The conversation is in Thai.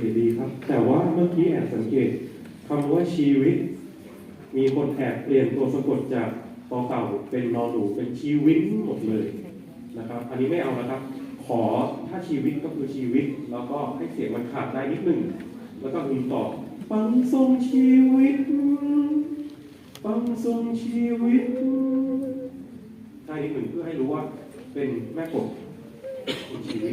เคดีครับ แต่ว่าเมื่อกี้แอบสังเกตคำว่าชีวิต มีคนแอบเปลี่ยนตัวสะกดจากตอเต่าเป็นนอนหนูเป็นชีวิตหมดเลยนะครับ อันนี้ไม่เอานะครับ ขอถ้าชีวิตก็คือชีวิต แล้วก็ให้เสียงมันขาดได้นิดหนึ่งแล้วก็มีต่อปังทรงชีวิตปังทรงชีวิตใช่นิดหนึ่งเพื่อให้รู้ว่าเป็นแม่กบชีวิต